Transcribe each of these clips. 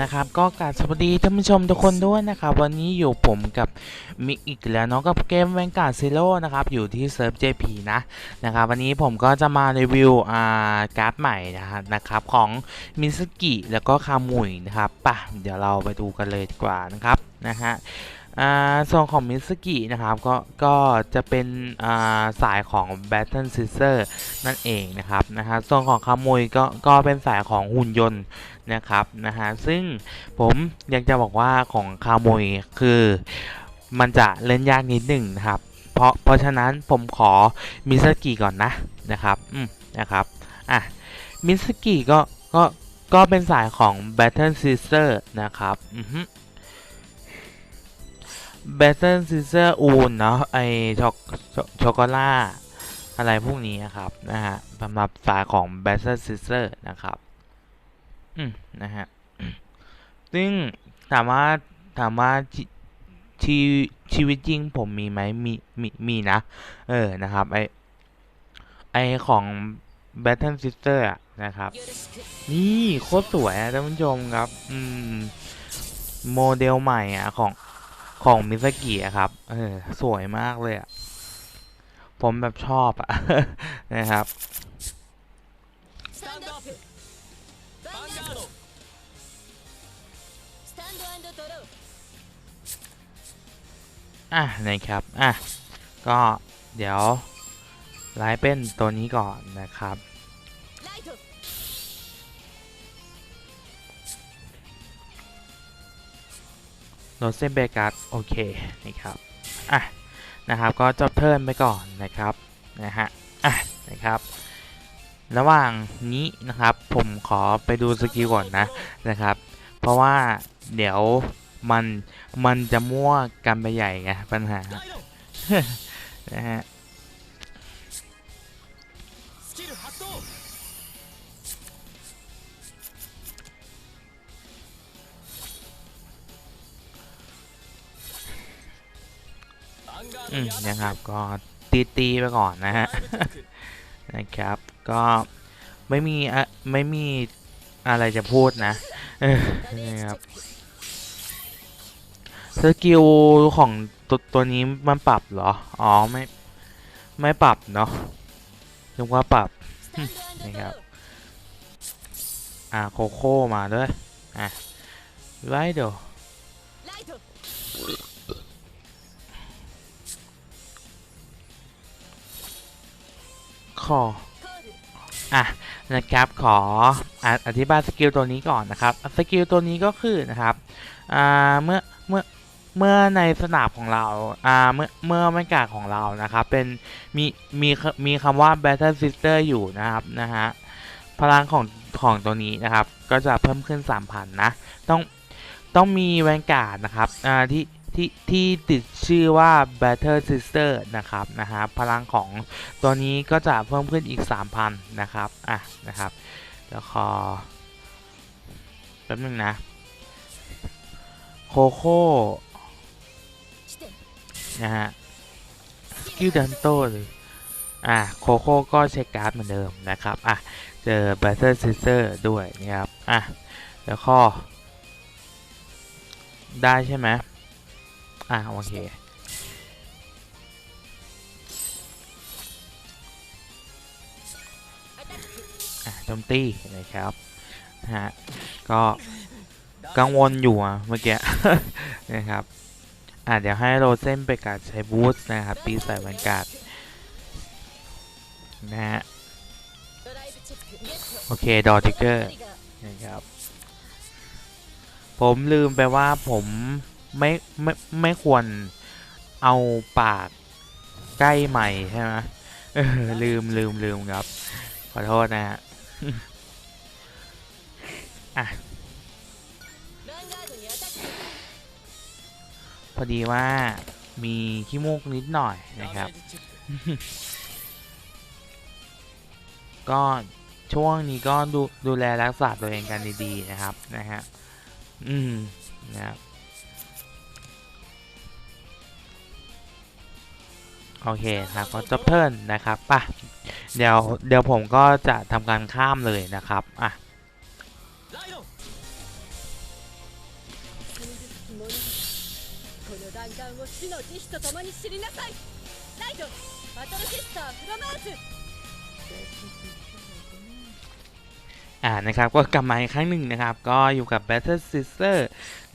นะครับก็กราบสวัสดีท่านผู้ชมทุกคนด้วยนะครับวันนี้อยู่ผมกับมิกอีกแล้วเนาะกับเกมแวนการ์ดซีโร่นะครับอยู่ที่เซิร์ฟ JP นะนะครับวันนี้ผมก็จะมารีวิวอ่าการ์ดใหม่นะฮะนะครับของมิสกิแล้วก็คามุยนะครับป่ะเดี๋ยวเราไปดูกันเลยดีกว่านะครับนะฮะ อ่าส่วนของมิสกินะครับก็ก็จะเป็นอ่าสายของ Battle Scissor นั่นเองนะครับนะฮะส่วนของคามุยก็ก็เป็นสายของหุ่นยนต์นะครับนะฮะซึ่งผมอยากจะบอกว่าของคาโมยคือมันจะเล่นยากนิดหนึ่งนะครับ เพราะเพราะฉะนั้นผมขอมิสกิก่อนนะนะครับอืมนะครับอะมิสกิก็ก็ก็เป็นสายของ Battle Scissor นะครับอือฮึ Battle Scissor อูนเนาะไอช็อกช็อกโกล่าอะไรพวกนี้นะครับนะฮะสำหรับสายของ Battle Scissor นะครับอืมนะฮะซึ่งถามว่าถามว่าชีชีชีวิตจริงผมมีไหมมีมีมีนะ เออนะครับไอไอของ Battle Sister อะนะครับ นี่โคตรสวยอะท่านผู้ชมครับ อืม โมเดลใหม่อะของ ของมิสกิอครับ เออ สวยมากเลยอะผมแบบชอบอะนะครับ อะนะครับ อะ ก็เดี๋ยวไลฟ์เป็นตัวนี้ก่อนนะครับ โนเซนเบกัสโอเคนะครับอะนะครับก็จบเทิร์นไปก่อนนะครับนะฮะอะนะครับ ระหว่างนี้นะครับผมขอไปดูสกิลก่อนนะนะครับ เพราะว่าเดี๋ยวมันมันจะมั่วกันไปใหญ่ไงปัญหานะฮะ อืมนะครับก็ตีตีไปก่อนนะฮะนะครับ ก็ไม่มีอะไม่มีอะไรจะพูดนะนะครับสกิลของตัวตัวนี้มันปรับเหรอ อ๋อไม่ไม่ปรับเนาะนึงว่าปรับนะครับอ่าโคโค่มาด้วยอะไลโด คออะนะครับขออธิบายสกิลตัวนี้ก่อนนะครับสกิลตัวนี้ก็คือนะครับอ่าเมื่อเมื่อเมื่อในสนามของเราอ่าเมื่อเมื่อไม่กาของเรานะครับเป็นมีมีมีคำว่า Battle Sister อยู่นะครับนะฮะพลังของของตัวนี้นะครับ ก็จะเพิ่มขึ้น 3,000 นะ ต้องต้องมีแวนการ์ดนะครับอ่าที่ ที่ที่ติดชื่อว่า Battle Sister นะครับนะฮะพลังของตัวนี้ก็จะเพิ่มขึ้นอีก 3,000 นะครับ อะ นะครับ แล้วขอแป๊บนึงนะโคโค่นะฮะสกิลดันโต้เลยอะโคโค่ก็เช็คการ์ดเหมือนเดิมนะครับ อะ เจอ Battle Sister ด้วยนะครับ อะ แล้วข้อได้ใช่ไหม อ่าโอเคโจมตีนะครับฮะก็กังวลอยู่อะเมื่อกี้นะครับอ่าเดี๋ยวให้โรเซนไปกัดใช้บูสต์นะครับปีใส่มันกาศนะฮะโอเค ดอทิกเกอร์นะครับผมลืมไปว่าผม ไม่ไม่ไม่ควรเอาปากใกล้ใหม่ใช่ไหมลืมลืมลืมครับ ขอโทษนะฮะอะพอดีว่ามีขี้มูกนิดหน่อยนะครับ ก็ช่วงนี้ก็ดูดูแลรักษาตัวเองกันดีๆนะครับนะฮะ อืมนะครับ โอเคนะก็จบเทิร์นนะครับป่ะเดี๋ยวเดี๋ยวผมก็จะทำการข้ามเลยนะครับอะอ่านะครับก็กลับมาอีกครั้งหนึ่งนะครับ ก็อยู่กับ Battle Sister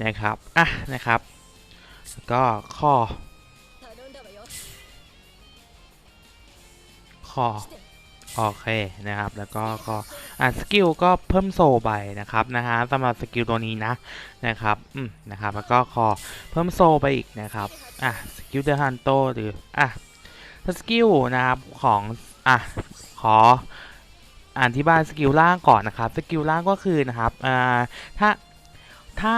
นะครับ อะนะครับ ก็ข้อ อโอเคนะครับ แล้วก็ก็อะสกิลก็เพิ่มโซไปนะครับนะฮะสำหรับสกิลตัวนี้นะนะครับอืมนะครับแล้วก็ขอเพิ่มโซไปอีกนะครับอะสกิลเดอะฮันโตหรืออะสกิลนะครับของอะขออธิบายสกิลล่างก่อนนะครับสกิลล่างก็คือนะครับอ่าถ้าถ้า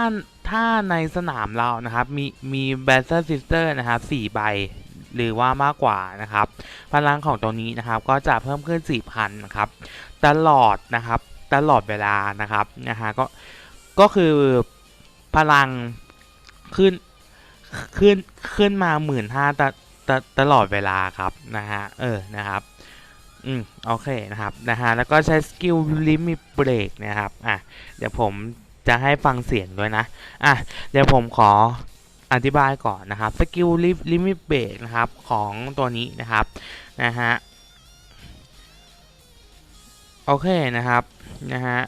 ถ้าในสนามเรานะครับมีมีแบสเซอร์ซิสเตอร์นะครับสี่ใบ หรือว่ามากกว่านะครับ พลังของตัวนี้นะครับก็จะเพิ่มขึ้น 4,000นะครับตลอดนะครับตลอดเวลานะครับนะฮะก็ก็คือพลังขึ้นขึ้นขึ้นมาหมื่นห้าตตตลอดเวลาครับนะฮะเออนะครับอืมโอเคนะครับนะฮะแล้วก็ใช้สกิลลิมิตเบรกนะครับอะเดี๋ยวผมจะให้ฟังเสียงด้วยนะอะเดี๋ยวผมขอ อธิบายก่อนนะครับสกิลลิมิตเบรกนะครับของตัวนี้นะครับนะฮะโอเคนะครับนะฮะ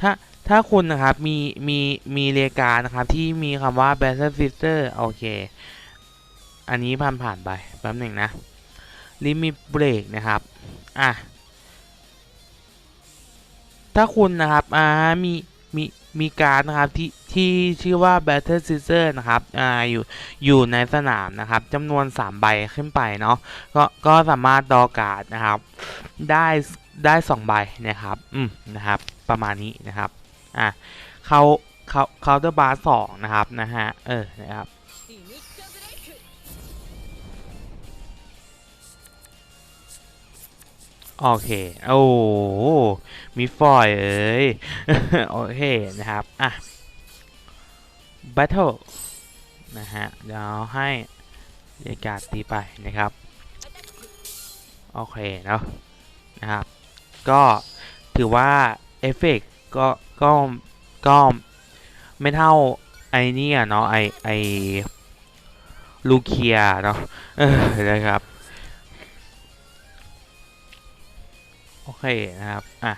ถ้าถ้าคุณนะครับมีมีมีเรกานะครับที่มีคำว่า Battle Sister โอเค อันนี้ผ่านผ่านไปแป๊บหนึ่งนะลิมิตเบรกนะครับอะถ้าคุณนะครับอ่ามีมี มีการนะครับที่ที่ชื่อว่า Battle Scissor นะครับอ่าอยู่อยู่ในสนามนะครับจำนวน 3 ใบขึ้นไปเนาะก็ก็สามารถดอการ์ดนะครับได้ได้ 2 ใบนะครับอืมนะครับประมาณนี้นะครับอะเขาเขาเคาน์เตอร์บาร์สองนะครับนะฮะเออนะครับ โอเค โอ้มีฟอยเอ้ย โอเคนะครับ อะ Battle นะฮะ เดี๋ยวให้เรียกการดตีไปนะครับ โอเคเนาะนะครับ ก็ถือว่าเอฟเฟกต์ก็ ก็ ก็ไม่เท่าไอเนี่ยเนาะไอไอลูเคียเนาะเออนะครับ โอเคนะครับ อะ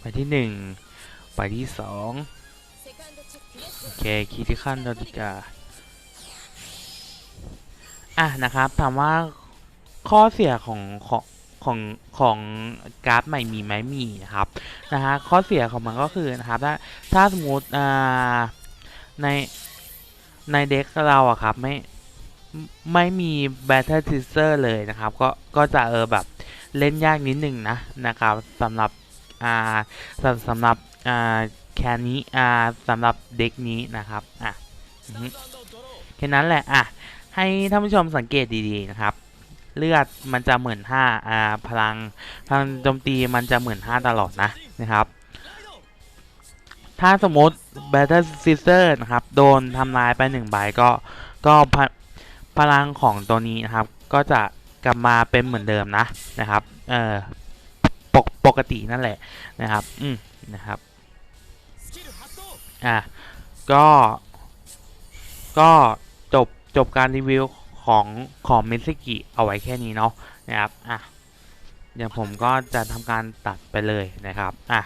ไปที่หนึ่ง ไปที่สองโอเคคีที่ขั้นเราดีกาอะนะครับถามว่าข้อเสียของของของของการ์ดใหม่มีไหมมีนะครับนะฮะข้อเสียของมันก็คือนะครับถ้าถ้าสมมติอ่าในในเด็กเราอะครับไม่ ไม่มี Battle Teaser เลยนะครับ ก็ก็จะเออแบบเล่นยากนิดนึงนะนะครับสำหรับอ่าสำสำหรับอ่าแคนนี้อ่าสำหรับเด็กนี้นะครับอะแค่นั้นแหละอะให้ท่านผู้ชมสังเกตดีๆนะครับ เลือดมันจะเหมือนห้าอ่าพลังพลังโจมตีมันจะเหมือนห้าตลอดนะนะครับถ้าสมมติ Battle Sister นะครับ โดนทำลายไปหนึ่งใบก็ก็ พลังของตัวนี้นะครับ ก็จะกลับมาเป็นเหมือนเดิมนะนะครับ เออปกปกตินั่นแหละนะครับ อืมนะครับอะก็ก็จบจบการรีวิวของของเมิสกิเอาไว้แค่นี้เนาะนะครับอะเดี๋ยวผมก็จะทำการตัดไปเลยนะครับอะ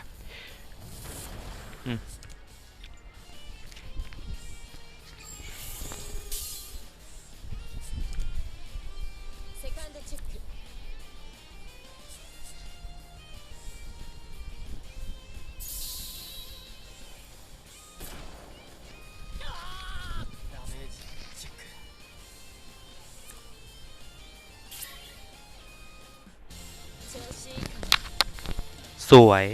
สวย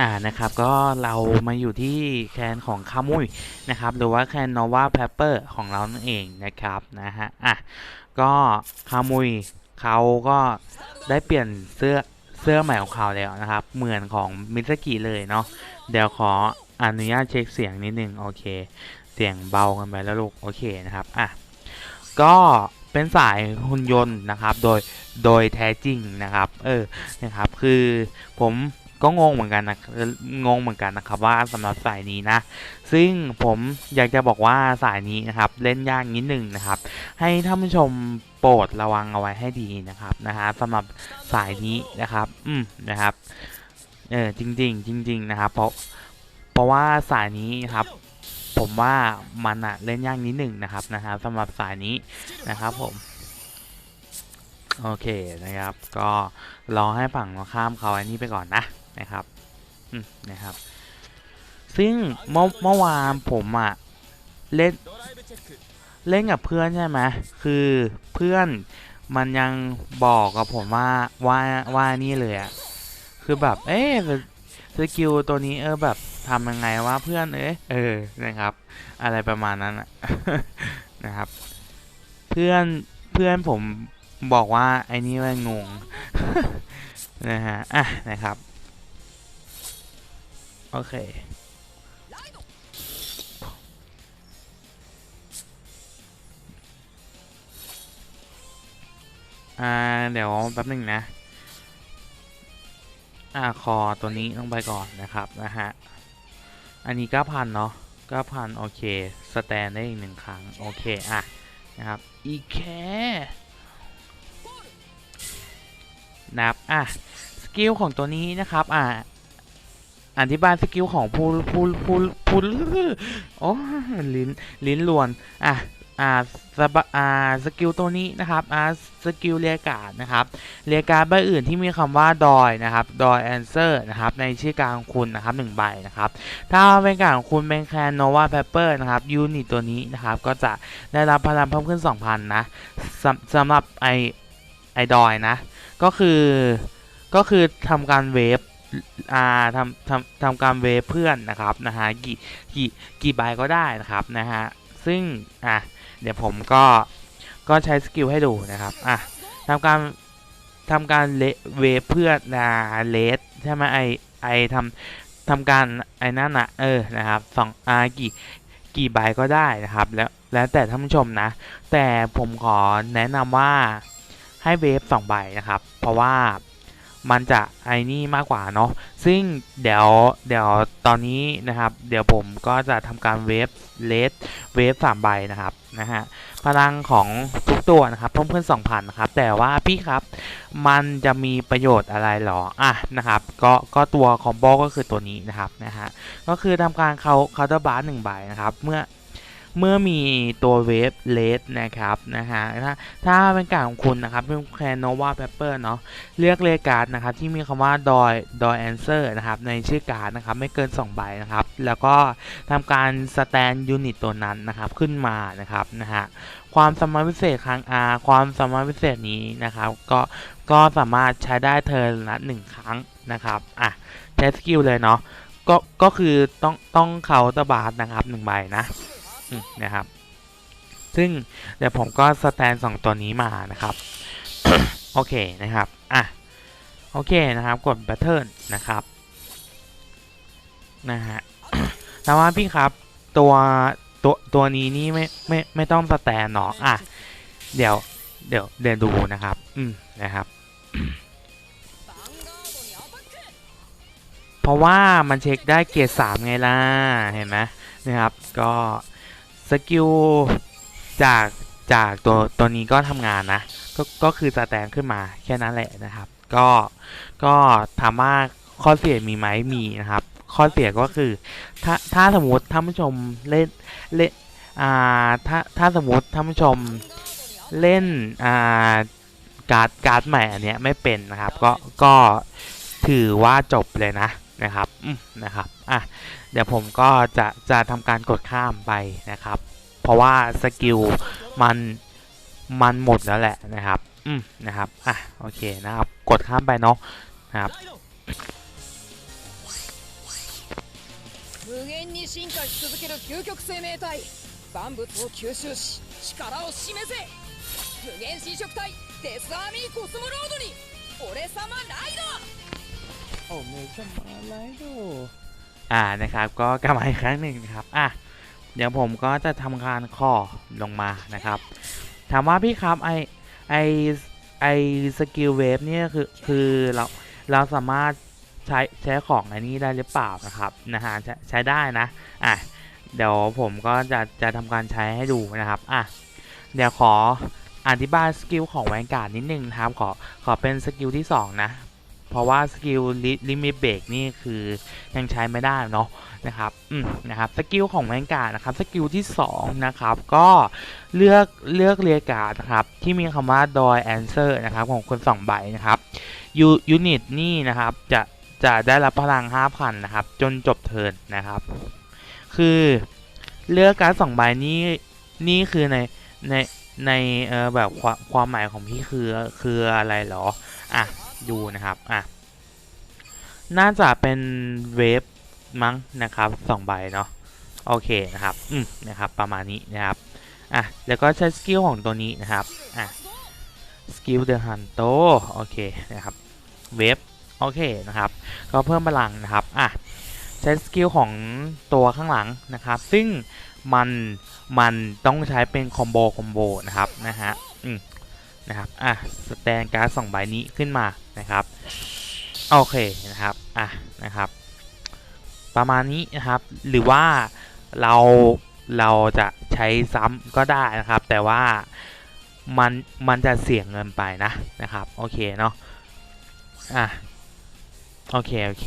อ่านะครับก็เรามาอยู่ที่แคนของคามุยนะครับ หรือว่าแคนนอวาแพปเปอร์ของเรานั่นเองนะครับนะฮะอะก็คามุยเขาก็ได้เปลี่ยนเสื้อเสื้อใหม่ของเขาแล้วนะครับ เหมือนของมิสกิเลยเนาะเดี๋ยวขออนุญาตเช็คเสียงนิดนึงโอเค เสียงเบากันไปแล้วลูกโอเคนะครับอะก็ เป็นสายหุ่นยนต์นะครับ โดยโดยแท้จริงนะครับ เออนะครับคือผมก็งงเหมือนกันนะงงเหมือนกันนะครับว่าสำหรับสายนี้นะ ซึ่งผมอยากจะบอกว่าสายนี้นะครับเล่นยากนิดหนึ่งนะครับ ให้ท่านผู้ชมโปรดระวังเอาไว้ให้ดีนะครับนะฮะสำหรับสายนี้นะครับ อืมนะครับเออจริง ๆ จริง ๆ นะครับ เพราะเพราะว่าสายนี้ครับ ผมว่ามันอะเล่นยากนิดหนึ่งนะครับนะครับสำหรับสายนี้นะครับผมโอเคนะครับ ก็รอให้ฝั่งข้ามเขาอันนี้ไปก่อนนะนะครับนะครับ ซึ่งเมื่อเมื่อวานผมอะเล่นเล่นกับเพื่อนใช่ไหมคือเพื่อนมันยังบอกกับผมว่าว่าว่านี่เลยอะคือแบบ เอ๊สกิลตัวนี้เออแบบ ทำยังไงว่าเพื่อนเอ๊ะเออนะครับ อะไรประมาณนั้นนะครับ เพื่อนเพื่อนผมบอกว่าไอ้นี่ว่างงนะฮะอะนะครับโอเคอ่าเดี๋ยวแป๊บหนึ่งนะอ่าคอตัวนี้ลงไปก่อนนะครับนะฮะ อันนี้ก็พันเนาะก็พันโอเค สแตนได้อีกหนึ่งครั้ง โอเค อะ นะครับ อีแค่นับ อะ สกิลของตัวนี้นะครับ อะอธิบายสกิลของผู้ผู้ผู้ผู้โอ้ลิ้น ลิ้นลวน อะ อ่าสบอ่าสกิลตัวนี้นะครับอ่าสกิลเรียการ์ดนะครับเรียการ์ดใบอื่นที่มีคำว่าดอยนะครับดอยแอนเซอร์นะครับในชื่อกลางของคุณนะครับหนึ่งใบนะครับถ้าเป็นการของคุณเป็นแคนโนวาเพเปอร์นะครับยูนิตตัวนี้นะครับก็จะได้รับพลังเพิ่มขึ้น 2,000 นะสำสำหรับไอไอดอยนะก็คือก็คือทำการเวฟอ่าทำทำทำการเวฟเพื่อนนะครับนะฮะกี่กี่กี่ใบก็ได้นะครับนะฮะซึ่งอะ เดี๋ยวผมก็ก็ใช้สกิลให้ดูนะครับอะทำการทำการเลเวเพื่อนนะเลสใช่ไหมไอไอทำทำการไอนั่นอะเออนะครับสองอากี่กี่ใบก็ได้นะครับแล้วแล้วแต่ท่านผู้ชมนะ แต่ผมขอแนะนำว่าให้เวฟสองใบนะครับ เพราะว่า มันจะไอ้นี่มากกว่าเนาะซึ่งเดี๋ยวเดี๋ยวตอนนี้นะครับ เดี๋ยวผมก็จะทำการเวฟเลสเวฟสามใบนะครับนะฮะพลังของทุกตัวนะครับเพิ่มขึ้น2,000นะครับแต่ว่าพี่ครับมันจะมีประโยชน์อะไรหรออะนะครับก็ก็ตัวคอมโบก็คือตัวนี้นะครับนะฮะก็คือทำการเขาเคาน์เตอร์บาร์หนึ่งใบนะครับเมื่อ เมื่อมีตัวเวฟเลสนะครับนะฮะถ้าถ้าเป็นการของคุณนะครับเป็นแคนโนวาเปเปอร์เนาะเลือกเลการ์ดนะครับที่มีคำว่าดอยดอยแอนเซอร์นะครับในชื่อการ์ดนะครับไม่เกิน 2 ใบนะครับ แล้วก็ทำการสแตนยูนิตตัวนั้นนะครับขึ้นมานะครับนะฮะความสามารถพิเศษครั้ง R ความสามารถพิเศษนี้นะครับก็ก็สามารถใช้ได้เทิร์นละหนึ่งครั้งนะครับอะใช้สกิลเลยเนาะก็ก็คือต้องต้องเขาตะบาร์นะครับหนึ่งใบนะ นะครับ ซึ่งเดี๋ยวผมก็สแตนสองตัวนี้มานะครับ โอเคนะครับ อะ โอเคนะครับ กดแพทเทิร์นะครับ นะฮะแต่ว่าพี่ครับ ตัวตัวตัวนี้นี่ไม่ไม่ไม่ต้องสแตนหนอะอะ เดี๋ยว เดี๋ยวเดี๋ยวดูนะครับ อืมนะครับเพราะว่ามันเช็คได้เกียร์สามไงล่ะ เห็นไหมนะครับ ก็ สกิลจากจากตัวตัวนี้ก็ทำงานนะ ก็ก็คือสแตนขึ้นมาแค่นั้นแหละนะครับ ก็ก็ถามว่าข้อเสียมีไหมมีนะครับ ข้อเสียก็คือถ้าถ้าสมมติท่านผู้ชมเล่นเล่นอ่าถ้าถ้าสมมติท่านผู้ชมเล่นอ่าการ์ดการ์ดใหม่อันเนี้ยไม่เป็นนะครับ ก็ก็ถือว่าจบเลยนะนะครับนะครับอะ เดี๋ยวผมก็จะจะทำการกดข้ามไปนะครับ เพราะว่าสกิลมันมันหมดแล้วแหละนะครับอืมนะครับอ่ะโอเคนะครับ กดข้ามไปเนาะนะครับ ライド 無限に進化し続ける究極生命体万物を吸収し力を示せ無限侵食体デスアーミーコスモロードに俺様ライド โอ้เมจะมาไลดู อ่านะครับ ก็กลับมาอีกครั้งหนึ่งนะครับอะเดี๋ยวผมก็จะทำการข้อลงมานะครับ ถามว่าพี่ครับไอไอไอสกิลเวฟเนี่ยคือคือเราเราสามารถใช้ใช้ของอันนี้ได้หรือเปล่านะครับนะฮะใช้ใช้ได้นะอะเดี๋ยวผมก็จะจะทำการใช้ให้ดูนะครับอะเดี๋ยวขออธิบายสกิลของแวนการ์ดนิดนึงนะครับขอขอเป็นสกิลที่สองนะ เพราะว่าสกิลลิมิตเบรกนี่คือยังใช้ไม่ได้เนาะนะครับอืมนะครับสกิลของแวนกาดนะครับสกิลที่สองนะครับก็เลือกเลือกเรียกการ์ดนะครับที่มีคำว่า doi answer นะครับของคนสองใบนะครับยูยูนิตนี่นะครับจะจะได้รับพลัง 5,000 นะครับ จนจบเทิร์นนะครับ คือเลือกการ์ดสองใบนี้นี่คือในในในเออแบบความความหมายของพี่คือคืออะไรเหรอ อะ ดูนะครับอะน่าจะเป็นเวฟมั้งนะครับสองใบเนาะโอเคนะครับอืมนะครับประมาณนี้นะครับอะแล้วก็ใช้สกิลของตัวนี้นะครับอะสกิลเดอะฮันโตโอเคนะครับเวฟโอเคนะครับก็เพิ่มพลังนะครับอะใช้สกิลของตัวข้างหลังนะครับซึ่งมันมันต้องใช้เป็นคอมโบคอมโบนะครับนะฮะอืมนะครับอะสแตนการ์ดสองใบนี้ขึ้นมา นะครับโอเคนะครับอะนะครับประมาณนี้นะครับหรือว่าเราเราจะใช้ซ้ำก็ได้นะครับ แต่ว่ามันมันจะเสี่ยงเงินไปนะนะครับโอเคเนาะอะโอเคโอเค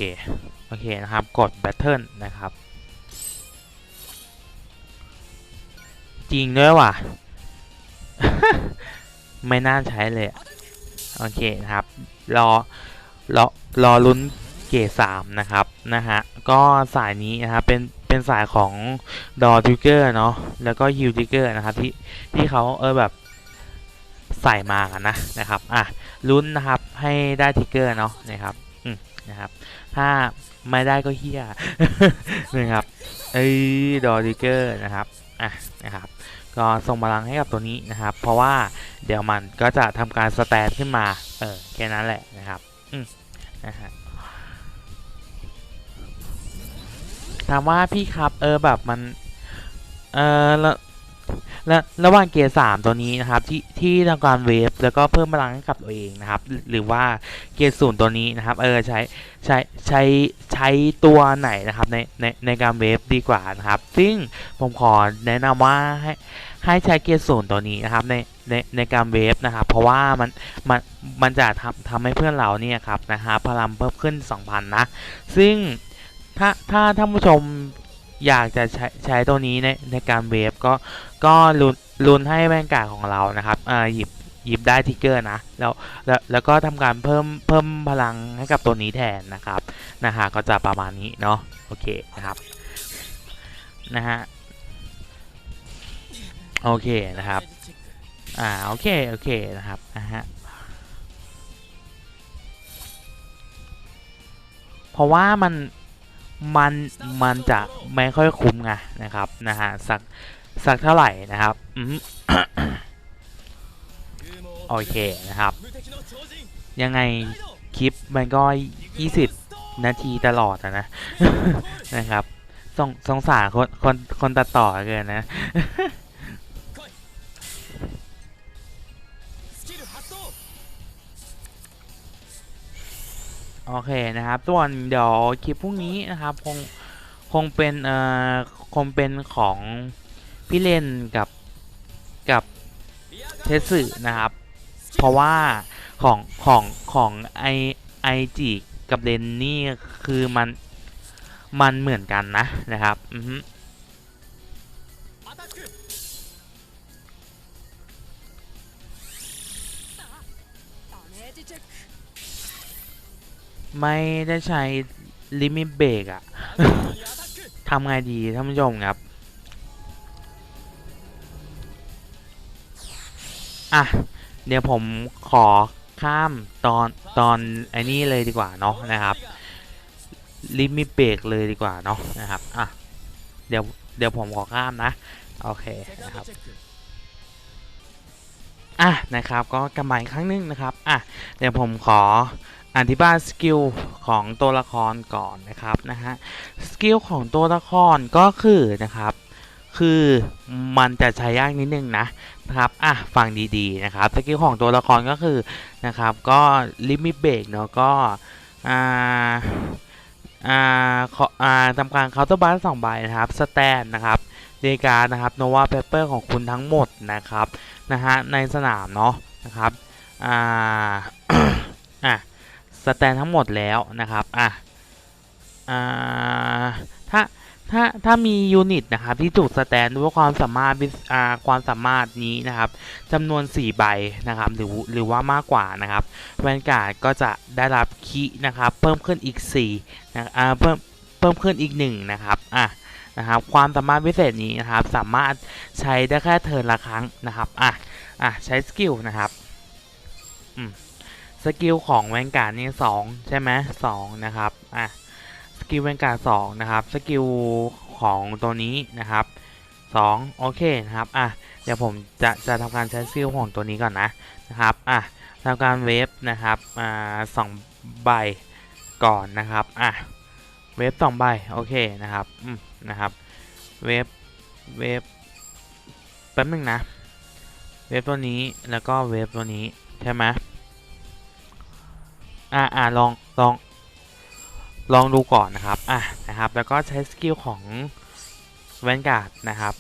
โอเคนะครับกด Battle นะครับ จริงด้วยว่ะ ไม่น่าใช้เลยโอเคนะครับ รอรอรอลุ้นเกรดสามนะครับนะฮะก็สายนี้นะครับเป็นเป็นสายของดอทิกเกอร์เนาะแล้วก็ฮิวทิกเกอร์นะครับที่ที่เขาเออแบบใส่มากันนะนะครับอะลุ้นนะครับให้ได้ทิกเกอร์เนาะนะครับอืมนะครับ ถ้าไม่ได้ก็เฮียนะครับเอ้ยดอทิกเกอร์นะครับ อะนะครับก็ส่งพลังให้กับตัวนี้นะครับ เพราะว่าเดี๋ยวมันก็จะทำการสแตนขึ้นมาเออแค่นั้นแหละนะครับอืมนะฮะถามว่าพี่ครับเออแบบมันเออ แล้ววระหว่างเกียร์สามตัวนี้นะครับที่ที่ทำการเวฟแล้วก็เพิ่มพลังให้กับตัวเองนะครับ หรือว่าเกียร์ศูนย์ตัวนี้นะครับเออใช้ใช้ใช้ใช้ตัวไหนนะครับในในในการเวฟดีกว่านะครับ ซึ่งผมขอแนะนำว่าให้ให้ใช้เกียร์ศูนย์ตัวนี้นะครับในในในการเวฟนะครับ เพราะว่ามันมันมันจะทำทำให้เพื่อนเราเนี่ยครับนะฮะพลังเพิ่มขึ้น 2,000 นะ ซึ่งถ้าถ้าท่านผู้ชมอยากจะใช้ใช้ตัวนี้ในในการเวฟก็ ก็ลุ้นลุ้นให้แมงกาของเรานะครับอ่าหยิบหยิบได้ทิกเกอร์นะแล้วแล้วแล้วก็ทำการเพิ่มเพิ่มพลังให้กับตัวนี้แทนนะครับนะฮะก็จะประมาณนี้เนาะโอเคนะครับนะฮะโอเคนะครับอ่าโอเคโอเคนะครับนะฮะเพราะว่ามันมันมันจะไม่ค่อยคุ้มไงนะครับนะฮะสัก สักเท่าไหร่นะครับโอเคนะครับ ยังไงคลิปมันก็ 20 นาทีตลอดนะนะครับสงสงสารคนคนคนตัดต่อเกินนะโอเคนะครับส่วนเดี๋ยวคลิปพรุ่งนี้นะครับ คงคงเป็นเอ่อคงเป็นของ พี่เลนกับกับเทสึนะครับ เพราะว่าของของของไอไอจีกับเลนนี่คือมันมันเหมือนกันนะนะครับอือไม่ได้ใช้ลิมิตเบรกอะทำไงดีท่านผู้ชมครับ อะ เดี๋ยวผมขอข้ามตอนตอนไอ้นี่เลยดีกว่าเนาะนะครับ ลิมิเบรกเลยดีกว่าเนาะนะครับอะเดี๋ยวเดี๋ยวผมขอข้ามนะ โอเคนะครับอะนะครับก็กลับมครั้งนึงนะครับอะเดี๋ยวผมขออธิบายสกิลของตัวละครก่อนนะครับนะฮะสกิลของตัวละครก็คือนะครับ คือมันจะใช้ยากนิดนึงนะ นะครับอะฟังดีๆนะครับสกิลของตัวละครก็คือนะครับก็ลิมิตเบรกเนาะก็อ่าอ่าขออ่าทำการเคาน์เตอร์บาร์สองใบนะครับสแตนนะครับเดการนะครับโนวาเปเปอร์ของคุณทั้งหมดนะครับนะฮะในสนามเนาะนะครับอ่าอะสแตนทั้งหมดแล้วนะครับอะอ่าถ้า ถ้าถ้ามียูนิตนะครับที่ถูกสแตนด้วยความสามารถอ่าความสามารถนี้นะครับจำนวน 4 ใบนะครับหรือหรือว่ามากกว่านะครับแวนการ์ดก็จะได้รับคีย์นะครับเพิ่มขึ้นอีก4นะอ่าเพิ่มเพิ่มขึ้นอีก1นะครับอะนะครับความสามารถพิเศษนี้นะครับสามารถใช้ได้แค่เทิร์นละครั้งนะครับอะอะใช้สกิลนะครับอืมสกิลของแวนการ์ดนี่สองใช่ไหมสองนะครับอะ กิลแวนการ์ดสองนะครับสกิลของตัวนี้นะครับสองโอเคนะครับอะเดี๋ยวผมจะจะทำการใช้สกิลของตัวนี้ก่อนนะนะครับอะทำการเวฟนะครับอ่าสองใบก่อนนะครับอะเวฟสองใบโอเคนะครับอืมนะครับเวฟเวฟแป๊บนึงนะเวฟตัวนี้แล้วก็เวฟตัวนี้ใช่ไหมอ่าอ่าลองลอง ลองดูก่อนนะครับ อะนะครับ แล้วก็ใช้สกิลของแวนการ์ดนะครับ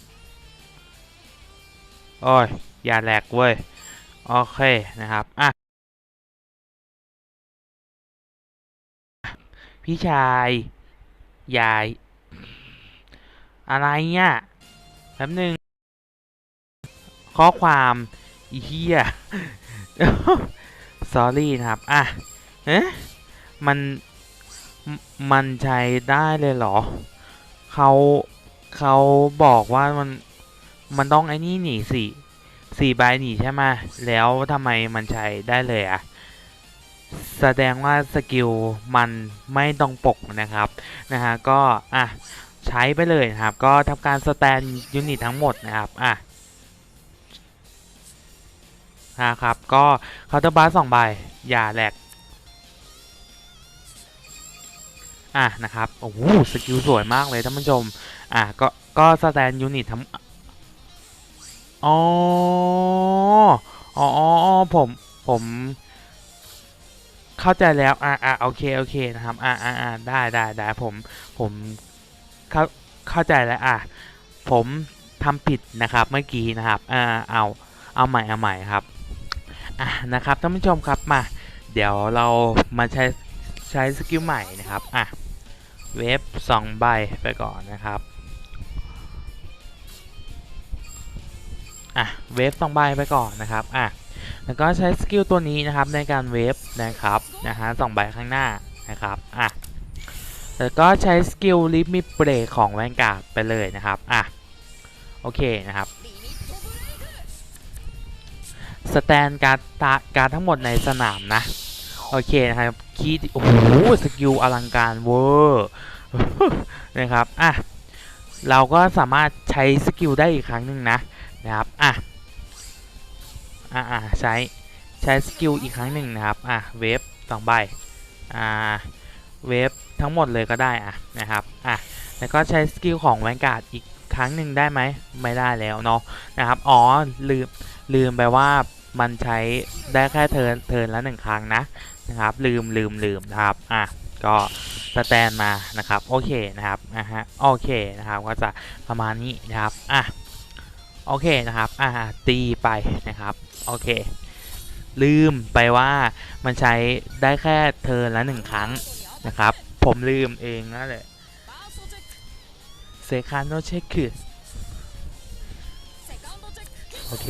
โอ้ย อย่าแหลกเว้ย โอเคนะครับ อะ พี่ชายยาย อะไรเนี่ยแป๊บนึง ข้อความอีเหี้ย sorry นะครับ อะเอ๊ะมัน มันใช้ได้เลยเหรอ เขาเขาบอกว่ามันมันต้องไอ้นี่หนีสี่สี่ใบหนีใช่ไหมแล้วทำไมมันใช้ได้เลยอะแสดงว่าสกิลมันไม่ต้องปกนะครับนะฮะก็อะใช้ไปเลยนะครับ ก็ทำการสแตนยูนิตทั้งหมดนะครับอะนะครับ ก็เคาน์เตอร์บาร์สองใบอย่าแหลก อะนะครับโอ้โหสกิลสวยมากเลยท่านผู้ชม อะก็ก็สแตนยูนิตทั้งอ๋ออ๋อผมผมเข้าใจแล้วอะอะโอเคโอเคนะครับอะอะอะได้ได้ได้ผมผมเข้าเข้าใจแล้วอะผมทำผิดนะครับเมื่อกี้นะครับอ่าเอาเอาใหม่เอาใหม่ครับอะนะครับท่านผู้ชมครับมา เดี๋ยวเรามาใช้ใช้สกิลใหม่นะครับอะ เวฟสองใบไปก่อนนะครับอะเวฟสองใบไปก่อนนะครับอะแล้วก็ใช้สกิลตัวนี้นะครับในการเวฟนะครับนะฮะสองใบข้างหน้านะครับอะแล้วก็ใช้สกิลลิฟมิเบรกของแวงกาดไปเลยนะครับอะโอเคนะครับสแตนการ์ดการ์ดทั้งหมดในสนามนะ โอเคนะครับคีย์โอ้โหสกิลอลังการเวอร์นะครับอะเราก็สามารถใช้สกิลได้อีกครั้งหนึ่งนะนะครับอะอะอะใช้ใช้สกิลอีกครั้งหนึ่งนะครับอะเวฟสองใบอ่าเวฟทั้งหมดเลยก็ได้อะนะครับอะแล้วก็ใช้สกิลของแวนการ์ดอีกครั้งหนึ่งได้ไหมไม่ได้แล้วเนาะนะครับอ๋อลืมลืมไปว่ามันใช้ได้แค่เทิร์นเทิร์นละหนึ่งครั้งนะ นะครับลืมลืมลืมนะครับอะก็สแตนมานะครับโอเคนะครับนะฮะโอเคนะครับก็จะประมาณนี้นะครับอะโอเคนะครับอะตีไปนะครับโอเค ลืมไปว่ามันใช้ได้แค่เทินละหนึ่งครั้งนะครับ ผมลืมเองนั่นแหละเซคานโนเชคคือโอเค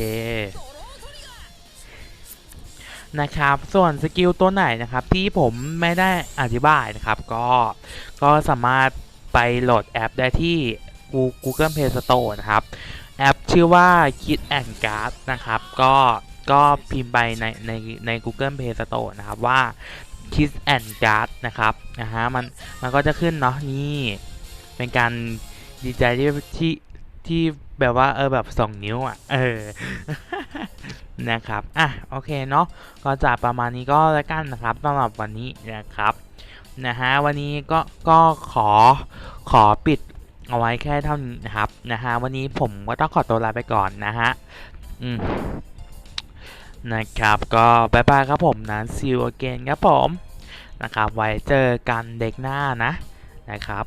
นะครับ ส่วนสกิลตัวไหนนะครับที่ผมไม่ได้อธิบายนะครับ ก็ก็สามารถไปโหลดแอปได้ที่ Google Play Store นะครับ แอปชื่อว่า Kid and Guard นะครับ ก็ก็พิมพ์ไปในในใน Google Play Store นะครับว่า Kid and Guard นะครับนะฮะมันมันก็จะขึ้นเนาะนี่ เป็นการดีใจที่ที่ ที่แบบว่าเออแบบสองนิ้วอะเออนะครับอะโอเคเนาะก็จะประมาณนี้ก็แล้วกันนะครับสำหรับวันนี้นะครับนะฮะวันนี้ก็ก็ขอขอปิดเอาไว้แค่เท่านี้นะครับนะฮะวันนี้ผมก็ต้องขอตัวลาไปก่อนนะฮะอืมนะครับก็บายบายครับผมนะ see you again ครับผมนะครับไว้เจอกันเด็กหน้านะนะครับ